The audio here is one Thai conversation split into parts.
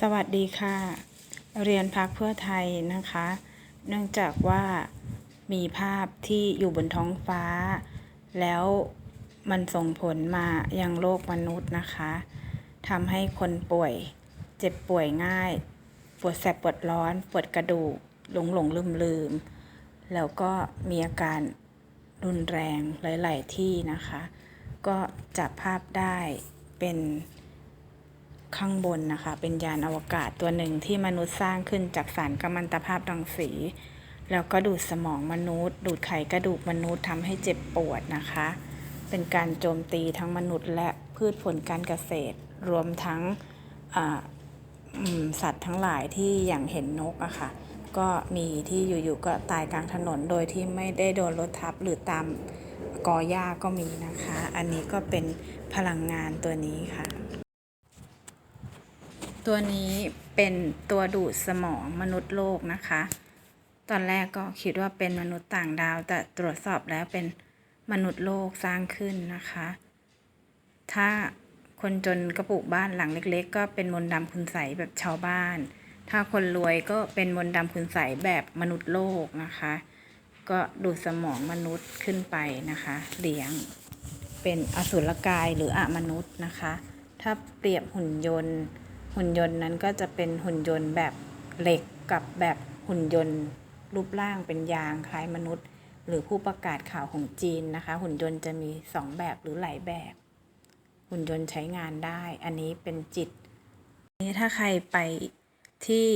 สวัสดีค่ะ เรียนพักเพื่อไทยนะคะ เนื่องจากว่ามีภาพที่อยู่บนท้องฟ้า แล้วมันส่งผลมายังโลกมนุษย์นะคะทำให้คนป่วยเจ็บป่วยง่าย ปวดแสบปวดร้อน ปวดกระดูกหลงหลงลืมลืมแล้วก็มีอาการรุนแรงหลาย ๆ ที่นะคะ ก็จับภาพได้เป็น ข้างบนนะคะ เป็นยานอวกาศตัวหนึ่งที่มนุษย์สร้างขึ้นจากสารกัมมันตภาพรังสี แล้วก็ดูดสมองมนุษย์ ดูดไขกระดูกมนุษย์ทำให้เจ็บปวดนะคะ เป็นการโจมตีทั้งมนุษย์และพืชผลการเกษตร รวมทั้งสัตว์ทั้งหลายที่อย่างเห็นนกอะค่ะ ก็มีที่อยู่ๆก็ตายกลางถนนโดยที่ไม่ได้โดนรถทับหรือตามกอหญ้าก็มีนะคะ อันนี้ก็เป็นพลังงานตัวนี้ค่ะ ตัวนี้เป็นตัวดูดสมองมนุษย์โลกนะคะ ตอนแรกก็คิดว่าเป็นมนุษย์ต่างดาว แต่ตรวจสอบแล้วเป็นมนุษย์โลกสร้างขึ้นนะคะ ถ้าคนจนกระปุกบ้านหลังเล็ก ๆ ก็เป็นมนต์ดำคุณใสแบบชาวบ้าน ถ้าคนรวยก็เป็นมนต์ดำคุณใสแบบมนุษย์โลกนะคะ ก็ดูดสมองมนุษย์ขึ้นไปนะคะ เลี้ยง เป็นอสุรกายหรืออมนุษย์นะคะ ถ้าเปรียบหุ่นยนต์ หุ่นยนต์นั้นก็จะเป็นหุ่นยนต์แบบเหล็กกับแบบหุ่นยนต์รูปร่างเป็นยางคล้ายมนุษย์ หรือผู้ประกาศข่าวของจีนนะคะ หุ่นยนต์จะมีสองแบบหรือหลายแบบ หุ่นยนต์ใช้งานได้ อันนี้เป็นจิตนี้ถ้าใครไปที่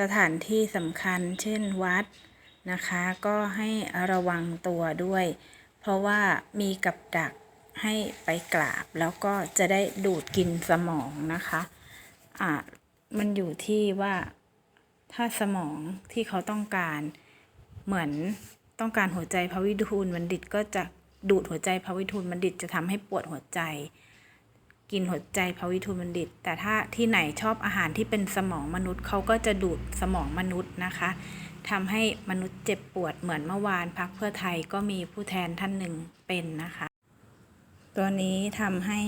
สถานที่สำคัญ เช่นวัดนะคะ ก็ให้ระวังตัวด้วย เพราะว่ามีกับดักให้ไปกราบ แล้วก็จะได้ดูดกินสมองนะคะ อ่ามันอยู่ที่ว่าถ้าสมองที่เขาต้องการเหมือนต้องการหัวใจพระวิทูลบัณฑิตก็จะดูดหัวใจพระวิทูลบัณฑิตจะทำให้ปวดหัวใจ กินหัวใจพระวิทูลบัณฑิต แต่ถ้าที่ไหนชอบอาหารที่เป็นสมองมนุษย์เขาก็จะดูดสมองมนุษย์นะคะทำให้มนุษย์เจ็บปวดเหมือนเมื่อวานพักเพื่อไทยก็มีผู้แทนท่านหนึ่งเป็นนะคะ ตัวนี้ทำให้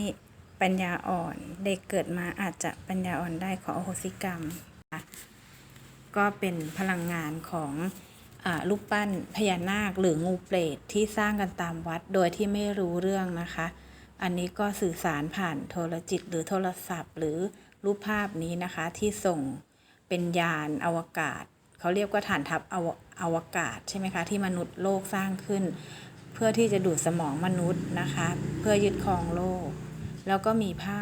ปัญญาอ่อนเด็กเกิดมาอาจจะปัญญาอ่อนได้ขออโหสิกรรมค่ะก็เป็นพลังงานของอรูปปั้นพญานาคหรืองูเปรตที่สร้างกันตามวัดโดยที่ไม่รู้เรื่องนะคะ อันนี้ก็สื่อสารผ่านโทรจิตหรือโทรศัพท์ หรือรูปภาพนี้นะคะที่ส่งเป็นยานอวกาศ เขาเรียกว่าฐานทัพอวอวกาศใช่ไหมคะที่มนุษย์โลกสร้างขึ้น เพื่อที่จะดูดสมองมนุษย์นะคะ เพื่อยึดครองโลก แล้วก็มีผ้า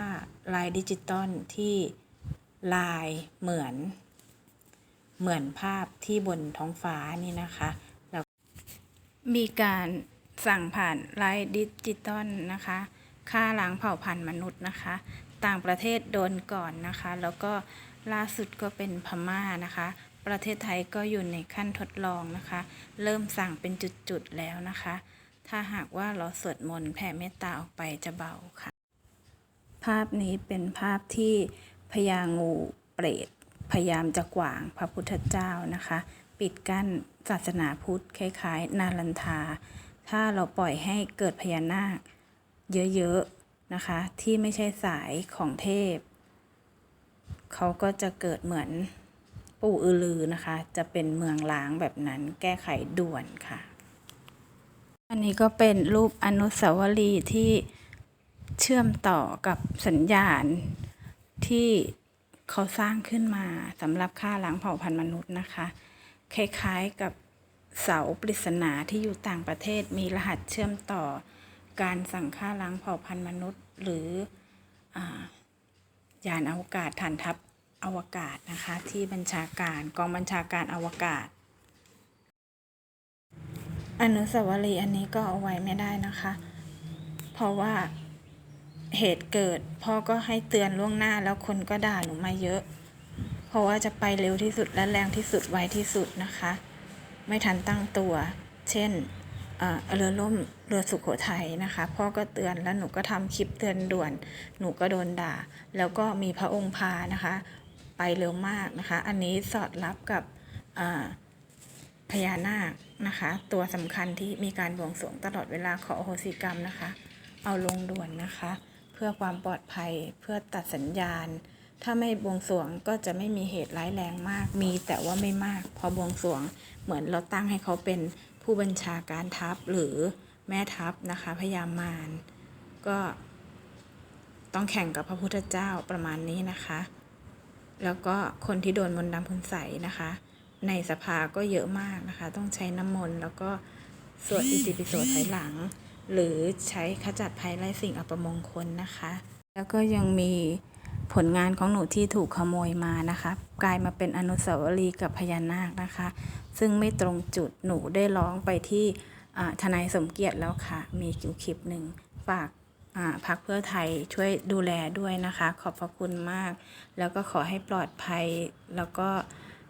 ลายดิจิตอลที่ลายเหมือน เหมือนภาพที่บนท้องฟ้านี่นะคะแล้วมีการสั่งผ่านลายดิจิตอลนะคะฆ่าล้างเผ่าพันธุ์มนุษย์นะคะ ต่างประเทศโดนก่อนนะคะ แล้วก็ล่าสุดก็เป็นพม่านะคะ ประเทศไทยก็อยู่ในขั้นทดลองนะคะ เริ่มสั่งเป็นจุดๆแล้วนะคะ ถ้าหากว่าเราสวดมนต์แผ่เมตตาออกไปจะเบาค่ะ ภาพนี้เป็นภาพที่พญางูเปรตพยายามจะกวางพระพุทธเจ้านะคะ ปิดกั้นศาสนาพุทธคล้ายๆ นาลันทา ถ้าเราปล่อยให้เกิดพญานาค เยอะๆนะคะ ที่ไม่ใช่สายของเทพ เขาก็จะเกิดเหมือนปู่อือลือนะคะ จะเป็นเมืองล้างแบบนั้นแก้ไขด่วนค่ะ อันนี้ก็เป็นรูปอนุสาวรีย์ที่ เชื่อมต่อกับสัญญาณที่เขาสร้างขึ้นมาสำหรับฆ่าล้างเผ่าพันธุ์มนุษย์นะคะ คล้ายๆกับเสาปริศนาที่อยู่ต่างประเทศมีรหัสเชื่อมต่อการสั่งฆ่าล้างเผ่าพันธุ์มนุษย์ หรืออยานอวกาศฐานทัพอวกาศนะคะ ที่บัญชาการกองบัญชาการอวกาศ อนุสาวรีย์อันนี้ก็เอาไว้ไม่ได้นะคะ เพราะว่า เหตุเกิด พ่อก็ให้เตือนล่วงหน้าแล้วคนก็ด่าหนูมาเยอะ เพราะว่าจะไปเร็วที่สุดและแรงที่สุดไวที่สุดนะคะ ไม่ทันตั้งตัว เช่นเออเรือล่มเรือสุขโขทัยนะคะ พ่อก็เตือนแล้วหนูก็ทำคลิปเตือนด่วน หนูก็โดนด่า แล้วก็มีพระองค์พานะคะ ไปเร็วมากนะคะ อันนี้สอดรับกับพญานาคนะคะ ตัวสำคัญที่มีการบวงสรวงตลอดเวลาขออโหสิกรรมนะคะ เอาลงด่วนนะคะ เพื่อความปลอดภัยเพื่อตัดสัญญาณ ถ้าไม่บวงสรวงก็จะไม่มีเหตุร้ายแรงมาก มีแต่ว่าไม่มาก พอบวงสรวงเหมือนเราตั้งให้เขาเป็นผู้บัญชาการทัพหรือแม่ทัพนะคะพญามารก็ต้องแข่งกับพระพุทธเจ้าประมาณนี้นะคะ แล้วก็คนที่โดนมนต์ดำคุณใสนะคะ ในสภาก็เยอะมากนะคะ ต้องใช้น้ำมนต์แล้วก็สวดอิติปิโสถอยหลัง หรือใช้ขจัดภัยไล่สิ่งอัปมงคลนะคะ แล้วก็ยังมีผลงานของหนูที่ถูกขโมยมานะคะ กลายมาเป็นอนุสาวรีย์กับพญานาคนะคะ ซึ่งไม่ตรงจุดหนูได้ร้องไปที่ทนายสมเกียรติแล้วค่ะ มีคิวคลิปหนึ่งฝากพักเพื่อไทยช่วยดูแลด้วยนะคะ ขอบพระคุณมาก แล้วก็ขอให้ปลอดภัยแล้วก็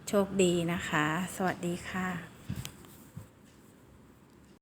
โชคดีนะคะ สวัสดีค่ะ